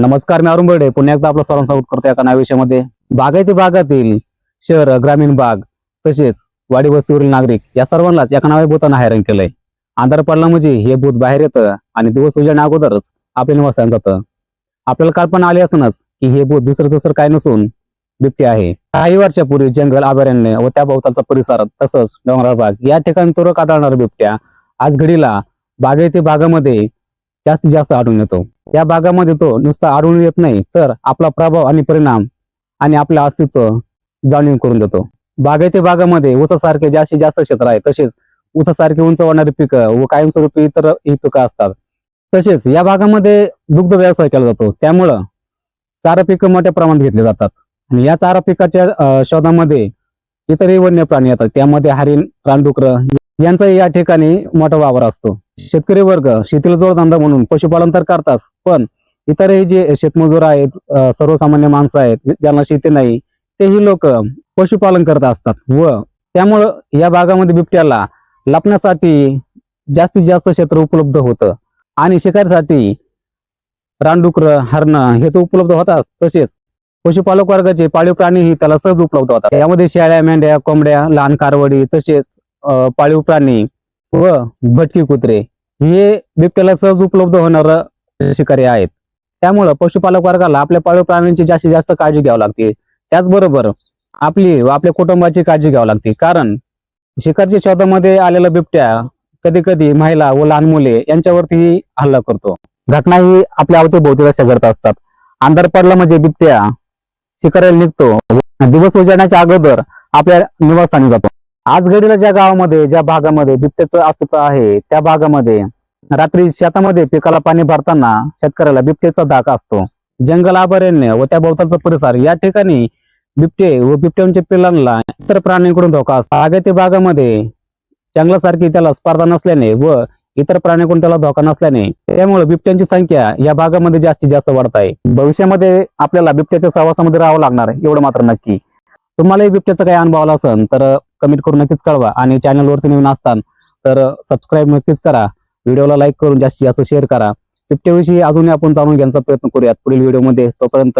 नमस्कार मी अरुण बर्डे. पुन्हा एकदा आपलं सर्वांचं स्वागत करतो एका नव्या विषयामध्ये. बागायती भागातील शहर ग्रामीण भाग तसेच वाडी वस्तीवरील नागरिक या सर्वांनाच एका नावे भूतानं हैराण केलंय. अंधार पडला म्हणजे हे भूत बाहेर येतं आणि दिवस उजेडण्या अगोदरच आपल्या निवासात जातं. आपल्याला कल्पना आली असणच की हे भूत दुसरं दुसरं काय नसून बिबटे आहे. काही वर्षापूर्वी जंगल अभयारण्य व त्या भोवतालचा परिसर तसंच डोंगराळ भाग या ठिकाणी तुरक आढळणारा बिबट्या आज घडीला बागायती भागामध्ये जास्तीत जास्त आढळून येतो. या भागामध्ये तो नुसता आढळून येत नाही तर आपला प्रभाव आणि परिणाम आणि आपलं अस्तित्व जाणीव करून देतो. बागायती भागामध्ये ऊसासारखे जास्तीत जास्त क्षेत्र आहे तसेच ऊसासारखे उंच वाढणारी पिकं व कायमस्वरूपी इतर ही पिकं असतात. तसेच या भागामध्ये दुग्ध व्यवसाय केला जातो त्यामुळं चारा पिकं मोठ्या प्रमाणात घेतली जातात. आणि या चारा पिकाच्या शोधामध्ये इतरही वन्य प्राणी येतात त्यामध्ये हरिण रानडुकर यांचा या ठिकाणी मोठा वावर असतो. शेतकरी वर्ग शेतीला जोडधंदा म्हणून पशुपालन तर करताच पण इतरही जे शेतमजूर आहेत सर्वसामान्य माणसं आहेत ज्यांना शेती नाही तेही लोक पशुपालन करत असतात. व त्यामुळं या भागामध्ये बिबट्याला लपण्यासाठी जास्तीत जास्त क्षेत्र उपलब्ध होतं. आणि शिकारीसाठी रानडुकर हरणं हे तर उपलब्ध होतात. तसेच पशुपालक वर्गाचे पाळीव प्राणीही त्याला सहज उपलब्ध होतात. यामध्ये शेळ्या मेंढ्या कोंबड्या लहान कारवडी तसेच पाळीव प्राणी व भटकी कुत्रे हे बिबट्याला सहज उपलब्ध होणार शिकारी आहेत. त्यामुळं पशुपालक वर्गाला आपल्या पाळीव प्राण्यांची जास्तीत जास्त काळजी घ्यावी लागते. त्याचबरोबर आपली व आपल्या कुटुंबाची काळजी घ्यावी लागते. कारण शिकारच्या शोधामध्ये आलेला बिबट्या कधी कधी महिला व लहान मुले यांच्यावरती हल्ला करतो. घटना ही आपल्या अवतीभोवती अशा घडत असतात. अंधार पडला म्हणजे बिबट्या शिकारायला निघतो. दिवस उजाडण्याच्या अगोदर आपल्या निवासस्थानी जातो. आज घडीला ज्या गावामध्ये ज्या भागामध्ये बिबट्याचं अस्तित्व आहे त्या भागामध्ये रात्री शेतामध्ये पिकाला पाणी भरताना शेतकऱ्याला बिबटेचा धाक असतो. जंगल अभयारण्य व त्या भोवतालचा परिसर या ठिकाणी बिबटे व बिबट्यांच्या पिलांना इतर प्राण्यांकडून धोका असतो. आगाती भागामध्ये जंगलासारखी त्याला स्पर्धा नसल्याने व इतर प्राण्यांकडून त्याला धोका नसल्याने त्यामुळे बिबट्यांची संख्या या भागामध्ये जास्तीत जास्त वाढत आहे. भविष्यामध्ये आपल्याला बिबट्याच्या सहवासामध्ये राहावं लागणार एवढं मात्र नक्की. तुम्हालाही बिबट्याचा काही अनुभव आला असेल तर कमेंट करून नक्कीच कळवा आणि चॅनलवरती नवीन असताल तर सबस्क्राईब नक्कीच करा. व्हिडिओला लाईक करून जास्तीत जास्त शेअर करा. बिबट्याविषयी अजूनही आपण जाणून घ्यायचा प्रयत्न करूयात पुढील व्हिडिओमध्ये तोपर्यंत